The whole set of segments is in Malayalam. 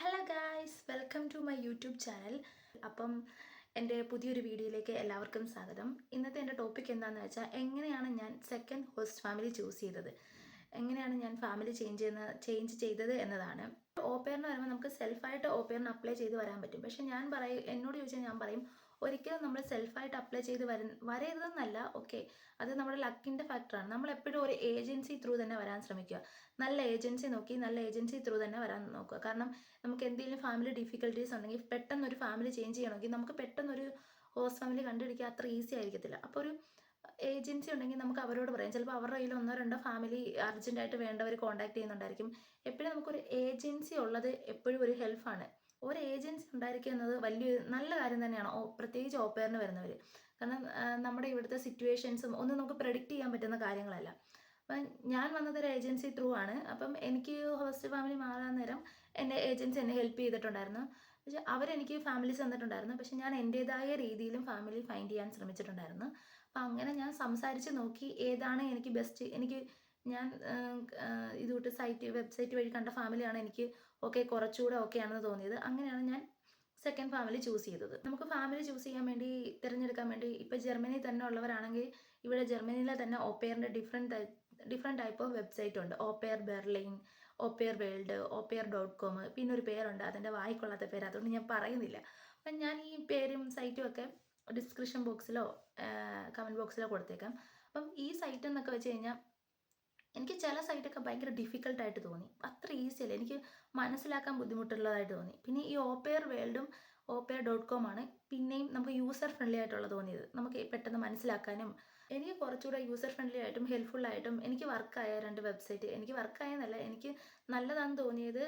Hello guys welcome to my YouTube channel അപ്പം എന്റെ പുതിയൊരു വീഡിയോയിലേക്ക് എല്ലാവർക്കും സ്വാഗതം. ഇന്നത്തെ എന്റെ ടോപ്പിക് എന്താണെന്ന് വെച്ചാൽ എങ്ങനെയാണ് ഞാൻ സെക്കൻഡ് ഹോസ്റ്റ് ഫാമിലി ചൂസ് ചെയ്തത്? എങ്ങനെയാണ് ഞാൻ ഫാമിലി ചേഞ്ച് ചെയ്യുന്ന ചേഞ്ച് ചെയ്തത് എന്നതാണ്. ഓപ്പയറിന് വരുമ്പോൾ നമുക്ക് സെൽഫായിട്ട് ഓപ്പയറിന് അപ്ലൈ ചെയ്ത് വരാൻ പറ്റും. പക്ഷേ ഞാൻ പറയും എന്നോട് ചോദിച്ചാൽ ഞാൻ പറയും ഒരിക്കലും നമ്മൾ സെൽഫായിട്ട് അപ്ലൈ ചെയ്ത് വര വരരുതെന്നല്ല ഓക്കെ അത് നമ്മുടെ ലക്കിന്റെ ഫാക്ടറാണ് നമ്മൾ എപ്പോഴും ഒരു ഏജൻസി ത്രൂ തന്നെ വരാൻ ശ്രമിക്കുക. നല്ല ഏജൻസി നോക്കി നല്ല ഏജൻസി ത്രൂ തന്നെ വരാൻ നോക്കുക. കാരണം നമുക്ക് എന്തെങ്കിലും ഫാമിലി ഡിഫിക്കൽട്ടീസ് ഉണ്ടെങ്കിൽ പെട്ടെന്ന് ഒരു ഫാമിലി ചേഞ്ച് ചെയ്യണമെങ്കിൽ നമുക്ക് പെട്ടെന്ന് ഒരു ഹോസ്റ്റ് ഫാമിലി കണ്ടുപിടിക്കുക അത്ര ഈസി ആയിരിക്കത്തില്ല. അപ്പോൾ ഒരു ഏജൻസി ഉണ്ടെങ്കിൽ നമുക്ക് അവരോട് പറയാം. ചിലപ്പോൾ അവരുടെ കയ്യിൽ ഒന്നോ രണ്ടോ ഫാമിലി അർജന്റായിട്ട് വേണ്ടവർ കോൺടാക്ട് ചെയ്യുന്നുണ്ടായിരിക്കും. എപ്പോഴും നമുക്കൊരു ഏജൻസി ഉള്ളത് എപ്പോഴും ഒരു ഹെൽപ്പാണ് ഒരു ഏജൻസി ഉണ്ടായിരിക്കുക എന്നത് വലിയ നല്ല കാര്യം തന്നെയാണ്. പ്രത്യേകിച്ച് ഓപ്പയറിന് വരുന്നവർ കാരണം നമ്മുടെ ഇവിടുത്തെ സിറ്റുവേഷൻസും ഒന്നും നമുക്ക് പ്രഡിക്റ്റ് ചെയ്യാൻ പറ്റുന്ന കാര്യങ്ങളല്ല. അപ്പം ഞാൻ വന്നത് ഒരു ഏജൻസി ത്രൂ ആണ്. അപ്പം എനിക്ക് ഹോസ്റ്റ് ഫാമിലി മാറാൻ നേരം എന്റെ ഏജൻസി എന്നെ ഹെൽപ്പ് ചെയ്തിട്ടുണ്ടായിരുന്നു. പക്ഷേ അവരെനിക്ക് ഫാമിലീസ് തന്നിട്ടുണ്ടായിരുന്നു. പക്ഷെ ഞാൻ എന്റേതായ രീതിയിലും ഫാമിലി ഫൈൻഡ് ചെയ്യാൻ ശ്രമിച്ചിട്ടുണ്ടായിരുന്നു. അപ്പം അങ്ങനെ ഞാൻ സംസാരിച്ച് നോക്കി ഏതാണ് എനിക്ക് ബെസ്റ്റ് എനിക്ക് ഞാൻ ഇതുകൂട്ട് സൈറ്റ് വെബ്സൈറ്റ് വഴി കണ്ട ഫാമിലിയാണ് എനിക്ക് ഓക്കെ കുറച്ചുകൂടെ ഓക്കെ ആണെന്ന് തോന്നിയത്. അങ്ങനെയാണ് ഞാൻ സെക്കൻഡ് ഫാമിലി ചൂസ് ചെയ്തത്. നമുക്ക് ഫാമിലി ചൂസ് ചെയ്യാൻ വേണ്ടി തിരഞ്ഞെടുക്കാൻ വേണ്ടി ഇപ്പോൾ ജർമ്മനി തന്നെ ഉള്ളവരാണെങ്കിൽ ഇവിടെ ജർമ്മനിയിലെ തന്നെ ഓപ്പയറിന്റെ different different type of website ഉണ്ട്. Au pair Berlin au pair world au pair dot com പിന്നെ ഒരു പേരുണ്ട്. അതിന്റെ വായിക്കൊള്ളാത്ത പേര്. അതുകൊണ്ട് ഞാൻ പറയുന്നില്ല. അപ്പം ഞാൻ ഈ പേരും സൈറ്റും ഒക്കെ ഡിസ്ക്രിപ്ഷൻ ബോക്സിലോ കമന്റ് ബോക്സിലോ കൊടുത്തേക്കാം. അപ്പം ഈ സൈറ്റ് എന്നൊക്കെ വെച്ച് കഴിഞ്ഞാൽ എനിക്ക് ചില സൈറ്റൊക്കെ ഭയങ്കര ഡിഫിക്കൽട്ടായിട്ട് തോന്നി. അത്ര ഈസി അല്ല. എനിക്ക് മനസ്സിലാക്കാൻ ബുദ്ധിമുട്ടുള്ളതായിട്ട് തോന്നി. പിന്നെ ഈ ഓപ്പയർ വേൾഡും ഓപ്പയർ ഡോട്ട് കോം ആണ് പിന്നെയും നമുക്ക് യൂസർ ഫ്രണ്ട്ലി ആയിട്ടുള്ള തോന്നിയത്. നമുക്ക് പെട്ടെന്ന് മനസ്സിലാക്കാനും എനിക്ക് കുറച്ചുകൂടെ യൂസർ ഫ്രണ്ട്ലി ആയിട്ടും ഹെൽപ്ഫുൾ ആയിട്ടും എനിക്ക് വർക്കായ രണ്ട് വെബ്സൈറ്റ് എനിക്ക് വർക്കായെന്നല്ല എനിക്ക് നല്ലതാണെന്ന് തോന്നിയത്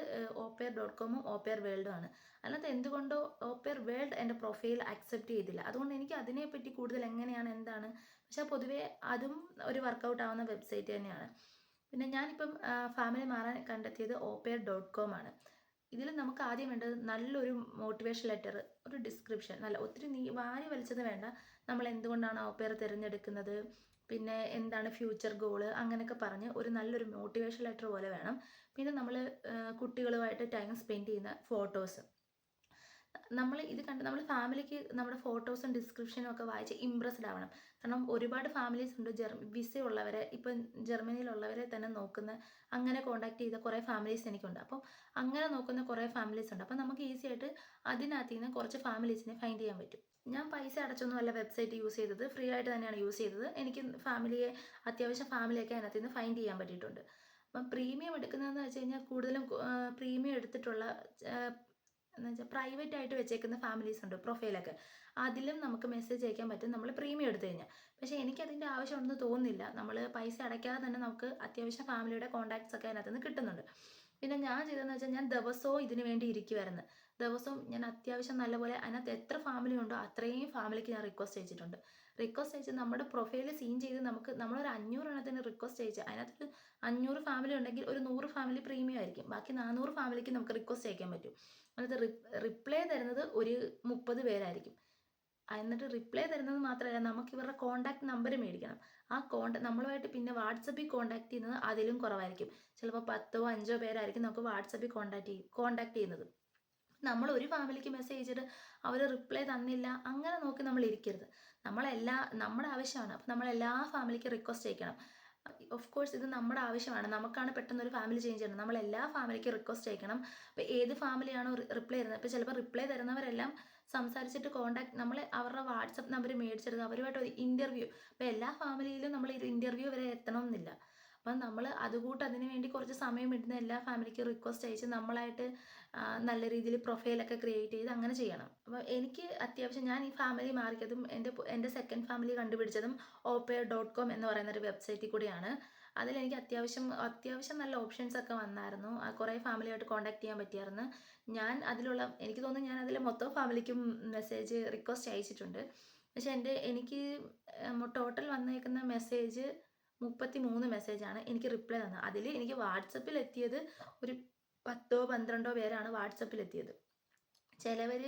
ഓപ്പയർ ഡോട്ട് കോമും ഓപ്പയർ വേൾഡും ആണ്. അല്ലാതെ എന്തുകൊണ്ടോ ഓപ്പയർ വേൾഡ് എന്റെ പ്രൊഫൈൽ അക്സെപ്റ്റ് ചെയ്തില്ല. അതുകൊണ്ട് എനിക്ക് അതിനെപ്പറ്റി കൂടുതൽ എങ്ങനെയാണ് എന്താണ്? പക്ഷേ പൊതുവേ അതും ഒരു വർക്കൗട്ട് ആവുന്ന വെബ്സൈറ്റ് തന്നെയാണ്. പിന്നെ ഞാനിപ്പം ഫാമിലി മാറാൻ കണ്ടെത്തിയത് ഓപ്പയർ ഡോട്ട് കോം ആണ്. ഇതിൽ നമുക്ക് ആദ്യം വേണ്ടത് നല്ലൊരു മോട്ടിവേഷൻ ലെറ്റർ ഒരു ഡിസ്ക്രിപ്ഷൻ നല്ല ഒത്തിരി നീ വാരി വലിച്ചത് വേണ്ട. നമ്മൾ എന്തുകൊണ്ടാണ് ഓപ്പയർ തിരഞ്ഞെടുക്കുന്നത്? പിന്നെ എന്താണ് ഫ്യൂച്ചർ ഗോൾ അങ്ങനെയൊക്കെ പറഞ്ഞ് ഒരു നല്ലൊരു മോട്ടിവേഷൻ ലെറ്റർ പോലെ വേണം. പിന്നെ നമ്മൾ കുട്ടികളുമായിട്ട് ടൈം സ്പെൻഡ് ചെയ്യുന്ന ഫോട്ടോസ് നമ്മൾ ഇത് കണ്ട് നമ്മൾ ഫാമിലിക്ക് നമ്മുടെ ഫോട്ടോസും ഡിസ്ക്രിപ്ഷനും ഒക്കെ വായിച്ച് ഇമ്പ്രസ്ഡ് ആവണം. കാരണം ഒരുപാട് ഫാമിലീസ് ഉണ്ട് ജർ വിസ ഉള്ളവരെ ഇപ്പം ജർമ്മനിയിലുള്ളവരെ തന്നെ നോക്കുന്ന അങ്ങനെ കോണ്ടാക്ട് ചെയ്ത കുറേ ഫാമിലീസ് എനിക്കുണ്ട്. അപ്പം അങ്ങനെ നോക്കുന്ന കുറേ ഫാമിലീസ് ഉണ്ട്. അപ്പം നമുക്ക് ഈസി ആയിട്ട് അതിനകത്ത് നിന്ന് കുറച്ച് ഫാമിലീസിനെ ഫൈൻഡ് ചെയ്യാൻ പറ്റും. ഞാൻ പൈസ അടച്ചൊന്നുമല്ല വെബ്സൈറ്റ് യൂസ് ചെയ്തത്. ഫ്രീ ആയിട്ട് തന്നെയാണ് യൂസ് ചെയ്തത്. എനിക്ക് ഫാമിലിയെ അത്യാവശ്യം ഫാമിലിയൊക്കെ അതിനകത്ത് നിന്ന് ഫൈൻഡ് ചെയ്യാൻ പറ്റിയിട്ടുണ്ട്. അപ്പം പ്രീമിയം എടുക്കുന്നതെന്ന് വെച്ച് കഴിഞ്ഞാൽ കൂടുതലും പ്രീമിയം എടുത്തിട്ടുള്ള എന്ന് വെച്ചാൽ പ്രൈവറ്റ് ആയിട്ട് വെച്ചേക്കുന്ന ഫാമിലീസ് ഉണ്ട് പ്രൊഫൈലൊക്കെ അതിലും നമുക്ക് മെസ്സേജ് അയക്കാൻ പറ്റും. നമ്മൾ പ്രീമിയം എടുത്തു കഴിഞ്ഞാൽ പക്ഷേ എനിക്കതിന്റെ ആവശ്യമുണ്ടെന്ന് തോന്നുന്നില്ല. നമ്മൾ പൈസ അടയ്ക്കാതെ തന്നെ നമുക്ക് അത്യാവശ്യം ഫാമിലിയുടെ കോൺടാക്ട്സ് ഒക്കെ അതിനകത്ത് നിന്ന് കിട്ടുന്നുണ്ട്. പിന്നെ ഞാൻ ചെയ്തതെന്ന് വെച്ചാൽ ഞാൻ ദിവസവും ഇതിനു വേണ്ടി ഇരിക്കുമായിരുന്നു ദിവസവും ഞാൻ അത്യാവശ്യം നല്ലപോലെ അതിനകത്ത് എത്ര ഫാമിലി ഉണ്ടോ അത്രയും ഫാമിലിക്ക് ഞാൻ റിക്വസ്റ്റ് അയച്ചിട്ടുണ്ട്. റിക്വസ്റ്റ് അയച്ച് നമ്മുടെ പ്രൊഫൈൽ സീൻ ചെയ്ത് നമുക്ക് നമ്മളൊരു അഞ്ഞൂറ് എണ്ണത്തിന് റിക്വസ്റ്റ് അയച്ച് അതിനകത്തൊരു അഞ്ഞൂറ് ഫാമിലി ഉണ്ടെങ്കിൽ ഒരു നൂറ് ഫാമിലി പ്രീമിയം ആയിരിക്കും. ബാക്കി നാനൂറ് ഫാമിലിക്ക് നമുക്ക് റിക്വസ്റ്റ് അയക്കാൻ പറ്റും. അതിനകത്ത് റിപ്ലൈ തരുന്നത് ഒരു മുപ്പത് പേരായിരിക്കും. എന്നിട്ട് റിപ്ലൈ തരുന്നത് മാത്രമല്ല നമുക്ക് ഇവരുടെ കോൺടാക്ട് നമ്പർ മേടിക്കണം. ആ കോണ്ട നമ്മളുമായിട്ട് പിന്നെ വാട്സപ്പിൽ കോൺടാക്ട് ചെയ്യുന്നത് അതിലും കുറവായിരിക്കും. ചിലപ്പോൾ പത്തോ അഞ്ചോ പേരായിരിക്കും നമുക്ക് വാട്സപ്പിൽ കോൺടാക്ട് ചെയ്യും കോൺടാക്ട് ചെയ്യുന്നത്. നമ്മൾ ഒരു ഫാമിലിക്ക് മെസ്സേജ് ചെയ്തിട്ട് അവർ റിപ്ലൈ തന്നില്ല അങ്ങനെ നോക്കി നമ്മൾ ഇരിക്കരുത്. നമ്മളെല്ലാ നമ്മുടെ ആവശ്യമാണ്. അപ്പം നമ്മൾ എല്ലാ ഫാമിലിക്കും റിക്വസ്റ്റ് അയക്കണം. ഓഫ് കോഴ്സ് ഇത് നമ്മുടെ ആവശ്യമാണ്. നമുക്കാണ് പെട്ടെന്ന് ഒരു ഫാമിലി ചേഞ്ച് ചെയ്യണം നമ്മൾ എല്ലാ ഫാമിലിക്കും റിക്വസ്റ്റ് അയക്കണം. അപ്പോൾ ഏത് ഫാമിലിയാണോ റിപ്ലൈ തരുന്നത്? അപ്പോൾ ചിലപ്പോൾ റിപ്ലൈ തരുന്നവരെല്ലാം സംസാരിച്ചിട്ട് കോൺടാക്ട് നമ്മൾ അവരുടെ വാട്സപ്പ് നമ്പർ മേടിച്ചെടുക്കുക അവരുമായിട്ട് ഒരു ഇന്റർവ്യൂ അപ്പോൾ എല്ലാ ഫാമിലിയിലും നമ്മൾ ഒരു ഇന്റർവ്യൂ വരെ എത്തണം എന്നില്ല അപ്പം നമ്മൾ അതുകൂട്ട് അതിന് വേണ്ടി കുറച്ച് സമയം ഇടുന്ന എല്ലാ ഫാമിലിക്ക് റിക്വസ്റ്റ് അയച്ച് നമ്മളായിട്ട് നല്ല രീതിയിൽ പ്രൊഫൈലൊക്കെ ക്രിയേറ്റ് ചെയ്ത് അങ്ങനെ ചെയ്യണം. അപ്പോൾ എനിക്ക് അത്യാവശ്യം ഞാൻ ഈ ഫാമിലി മാറിയതും എന്റെ എന്റെ സെക്കൻഡ് ഫാമിലി കണ്ടുപിടിച്ചതും ഓപ്പയർ ഡോട്ട് കോം എന്ന് പറയുന്ന ഒരു വെബ്സൈറ്റിൽ കൂടിയാണ്. അതിലെനിക്ക് അത്യാവശ്യം അത്യാവശ്യം നല്ല ഓപ്ഷൻസ് ഒക്കെ വന്നായിരുന്നു. കുറേ ഫാമിലിയായിട്ട് കോൺടാക്ട് ചെയ്യാൻ പറ്റിയായിരുന്നു. ഞാൻ അതിലുള്ള എനിക്ക് തോന്നുന്നു ഞാൻ അതിൽ മൊത്തം ഫാമിലിക്കും മെസ്സേജ് റിക്വസ്റ്റ് അയച്ചിട്ടുണ്ട്. പക്ഷെ എന്റെ എനിക്ക് ടോട്ടൽ വന്നേക്കുന്ന മെസ്സേജ് മുപ്പത്തി മൂന്ന് ആണ് എനിക്ക് റിപ്ലൈ തന്നത്. അതിൽ എനിക്ക് വാട്സപ്പിൽ എത്തിയത് ഒരു പത്തോ പന്ത്രണ്ടോ പേരാണ് വാട്സപ്പിൽ എത്തിയത് ചിലവർ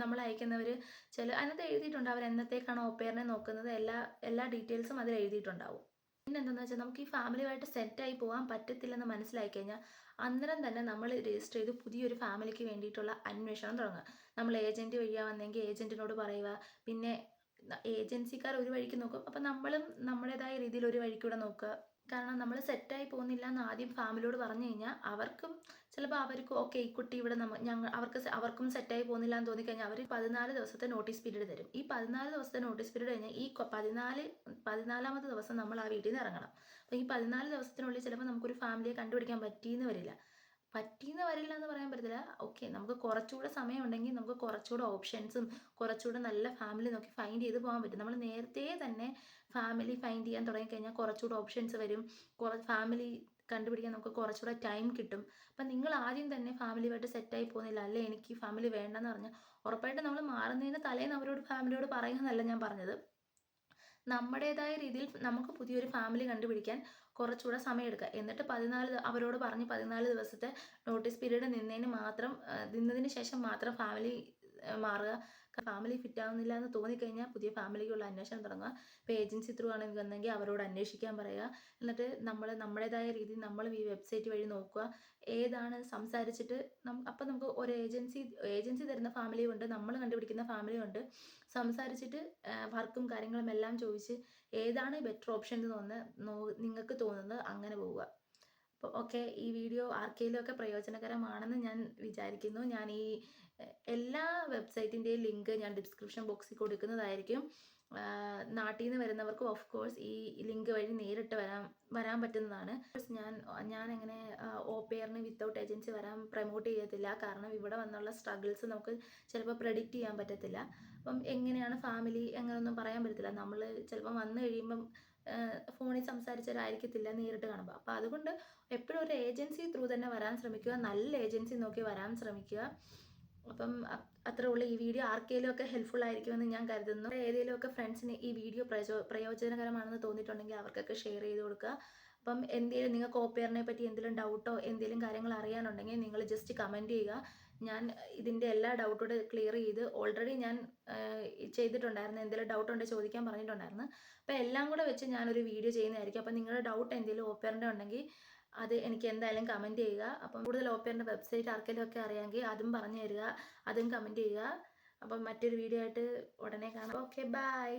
നമ്മൾ അയക്കുന്നവർ ചില അതിനകത്ത് എഴുതിയിട്ടുണ്ട് അവർ എന്നത്തേക്കാണ് ഓപ്പയറിനെ നോക്കുന്നത്. എല്ലാ എല്ലാ ഡീറ്റെയിൽസും അതിൽ എഴുതിയിട്ടുണ്ടാവും. പിന്നെ എന്താണെന്ന് വെച്ചാൽ നമുക്ക് ഈ ഫാമിലിയുമായിട്ട് സെറ്റായി പോകാൻ പറ്റത്തില്ലെന്ന് മനസ്സിലായി കഴിഞ്ഞാൽ അന്നേരം തന്നെ നമ്മൾ രജിസ്റ്റർ ചെയ്ത് പുതിയൊരു ഫാമിലിക്ക് വേണ്ടിയിട്ടുള്ള അന്വേഷണം തുടങ്ങുക. നമ്മൾ ഏജന്റ് വഴിയാണ് വന്നെങ്കിൽ ഏജന്റിനോട് പറയുക. പിന്നെ ഏജൻസിക്കാർ ഒരു വഴിക്ക് നോക്കും. അപ്പം നമ്മളും നമ്മുടേതായ രീതിയിൽ ഒരു വഴിക്കൂടെ നോക്കുക. കാരണം നമ്മൾ സെറ്റായി പോകുന്നില്ല എന്ന് ആദ്യം ഫാമിലിയോട് പറഞ്ഞു കഴിഞ്ഞാൽ അവർക്കും ചിലപ്പോൾ അവർക്ക് ഓക്കെ ഈ കുട്ടി ഇവിടെ നമ്മൾ ഞങ്ങൾ അവർക്ക് അവർക്കും സെറ്റായി പോകുന്നില്ല എന്ന് തോന്നിക്കഴിഞ്ഞാൽ അവർ പതിനാല് ദിവസത്തെ നോട്ടീസ് പീരീഡ് തരും. ഈ പതിനാല് ദിവസത്തെ നോട്ടീസ് പീരീഡ് കഴിഞ്ഞാൽ ഈ പതിനാല് പതിനാലാമത്തെ ദിവസം നമ്മൾ ആ വീട്ടിൽ നിന്ന് ഇറങ്ങണം. അപ്പോൾ ഈ പതിനാല് ദിവസത്തിനുള്ളിൽ ചിലപ്പോൾ നമുക്കൊരു ഫാമിലിയെ കണ്ടുപിടിക്കാൻ പറ്റിയെന്ന് വരില്ല. പറ്റിയെന്ന് വരില്ല എന്ന് പറയാൻ പറ്റത്തില്ല. ഓക്കെ നമുക്ക് കുറച്ചുകൂടെ സമയം ഉണ്ടെങ്കിൽ നമുക്ക് കുറച്ചുകൂടെ ഓപ്ഷൻസും കുറച്ചുകൂടെ നല്ല ഫാമിലി നോക്കി ഫൈൻഡ് ചെയ്ത് പോകാൻ പറ്റും. നമ്മൾ നേരത്തെ തന്നെ ഫാമിലി ഫൈൻഡ് ചെയ്യാൻ തുടങ്ങിക്കഴിഞ്ഞാൽ കുറച്ചുകൂടെ ഓപ്ഷൻസ് വരും. കുറ ഫാമിലി കണ്ടുപിടിക്കാൻ നമുക്ക് കുറച്ചുകൂടെ ടൈം കിട്ടും. അപ്പം നിങ്ങൾ ആദ്യം തന്നെ ഫാമിലിയുമായിട്ട് സെറ്റായി പോകുന്നില്ല. അല്ലേ എനിക്ക് ഫാമിലി വേണ്ടെന്ന് പറഞ്ഞാൽ ഉറപ്പായിട്ടും നമ്മൾ മാറുന്നതിന് തലേന്ന് അവരോട് ഫാമിലിയോട് പറയുന്നതല്ല ഞാൻ പറഞ്ഞത്. നമ്മുടേതായ രീതിയിൽ നമുക്ക് പുതിയൊരു ഫാമിലി കണ്ടുപിടിക്കാൻ കുറച്ചുകൂടെ സമയമെടുക്കുക എന്നിട്ട് പതിനാല് അവരോട് പറഞ്ഞ് പതിനാല് ദിവസത്തെ നോട്ടീസ് പീരീഡ് നിന്നതിന് മാത്രം നിന്നതിന് ശേഷം മാത്രം ഫാമിലി മാറുക. ഫാമിലി ഫിറ്റ് ആവുന്നില്ല എന്ന് തോന്നിക്കഴിഞ്ഞാൽ പുതിയ ഫാമിലിക്കുള്ള അന്വേഷണം തുടങ്ങുക. ഇപ്പോൾ ഏജൻസി ത്രൂ ആണെങ്കിൽ വന്നെങ്കിൽ അവരോട് അന്വേഷിക്കാൻ പറയുക. എന്നിട്ട് നമ്മൾ നമ്മുടേതായ രീതിയിൽ നമ്മൾ ഈ വെബ്സൈറ്റ് വഴി നോക്കുക. ഏതാണ് സംസാരിച്ചിട്ട് അപ്പം നമുക്ക് ഒരു ഏജൻസി ഏജൻസി തരുന്ന ഫാമിലിയും ഉണ്ട് നമ്മൾ കണ്ടുപിടിക്കുന്ന ഫാമിലിയും ഉണ്ട് സംസാരിച്ചിട്ട് വർക്കും കാര്യങ്ങളും എല്ലാം ചോദിച്ച് ഏതാണ് ബെറ്റർ ഓപ്ഷൻ എന്ന് തോന്നുന്നത് നിങ്ങൾക്ക് തോന്നുന്നത് അങ്ങനെ പോവുക. അപ്പോൾ ഓക്കെ ഈ വീഡിയോ ആർക്കെങ്കിലും ഒക്കെ പ്രയോജനകരമാണെന്ന് ഞാൻ വിചാരിക്കുന്നു. ഞാൻ ഈ എല്ലാ വെബ്സൈറ്റിന്റെയും ലിങ്ക് ഞാൻ ഡിസ്ക്രിപ്ഷൻ ബോക്സിൽ കൊടുക്കുന്നതായിരിക്കും. നാട്ടിൽ നിന്ന് വരുന്നവർക്ക് ഓഫ് കോഴ്സ് ഈ ലിങ്ക് വഴി നേരിട്ട് വരാൻ വരാൻ പറ്റുന്നതാണ്. ഞാൻ ഞാൻ അങ്ങനെ ഓ പെയറിന് വിത്തൗട്ട് ഏജൻസി വരാൻ പ്രൊമോട്ട് ചെയ്യത്തില്ല. കാരണം ഇവിടെ വന്നുള്ള സ്ട്രഗിൾസ് നമുക്ക് ചിലപ്പോൾ പ്രെഡിക്റ്റ് ചെയ്യാൻ പറ്റത്തില്ല. അപ്പം എങ്ങനെയാണ് ഫാമിലി അങ്ങനെയൊന്നും പറയാൻ പറ്റത്തില്ല. നമ്മൾ ചിലപ്പോൾ വന്നു കഴിയുമ്പം ഫോണിൽ സംസാരിച്ചവരായിരിക്കത്തില്ല നേരിട്ട് കാണുമ്പോൾ അപ്പോൾ അതുകൊണ്ട് എപ്പോഴും ഒരു ഏജൻസി ത്രൂ തന്നെ വരാൻ ശ്രമിക്കുക. നല്ല ഏജൻസി നോക്കി വരാൻ ശ്രമിക്കുക. അപ്പം അത്രേ ഉള്ളൂ. ഈ വീഡിയോ ആർക്കെങ്കിലും ഒക്കെ ഹെൽപ്ഫുൾ ആയിരിക്കുമെന്ന് ഞാൻ കരുതുന്നു. ഏതെങ്കിലും ഒക്കെ ഫ്രണ്ട്സിന് ഈ വീഡിയോ പ്രയോജനകരമാണെന്ന് തോന്നിയിട്ടുണ്ടെങ്കിൽ അവർക്കൊക്കെ ഷെയർ ചെയ്ത് കൊടുക്കുക. അപ്പം എന്തെങ്കിലും നിങ്ങൾക്ക് ഓപ്പയറിനെ പറ്റി എന്തെങ്കിലും ഡൗട്ടോ എന്തെങ്കിലും കാര്യങ്ങൾ അറിയാനുണ്ടെങ്കിൽ നിങ്ങൾ ജസ്റ്റ് കമന്റ് ചെയ്യുക. ഞാൻ ഇതിന്റെ എല്ലാ ഡൗട്ടോടെ ക്ലിയർ ചെയ്ത് ഓൾറെഡി ഞാൻ ചെയ്തിട്ടുണ്ടായിരുന്നു. എന്തെങ്കിലും ഡൗട്ട് ഉണ്ടെങ്കിൽ ചോദിക്കാൻ പറഞ്ഞിട്ടുണ്ടായിരുന്നു. അപ്പോൾ എല്ലാം കൂടെ വെച്ച് ഞാനൊരു വീഡിയോ ചെയ്യുന്നതായിരിക്കും. അപ്പോൾ നിങ്ങളുടെ ഡൗട്ട് എന്തെങ്കിലും ഓപ്പറിന്റെ ഉണ്ടെങ്കിൽ അത് എനിക്ക് എന്തായാലും കമന്റ് ചെയ്യുക. അപ്പം കൂടുതൽ ഓപ്പറിന്റെ വെബ്സൈറ്റ് ആർക്കെങ്കിലും ഒക്കെ അറിയാമെങ്കിൽ അതും പറഞ്ഞു തരിക. അതും കമന്റ് ചെയ്യുക. അപ്പം മറ്റൊരു വീഡിയോ ആയിട്ട് ഉടനെ കാണാം. Okay bye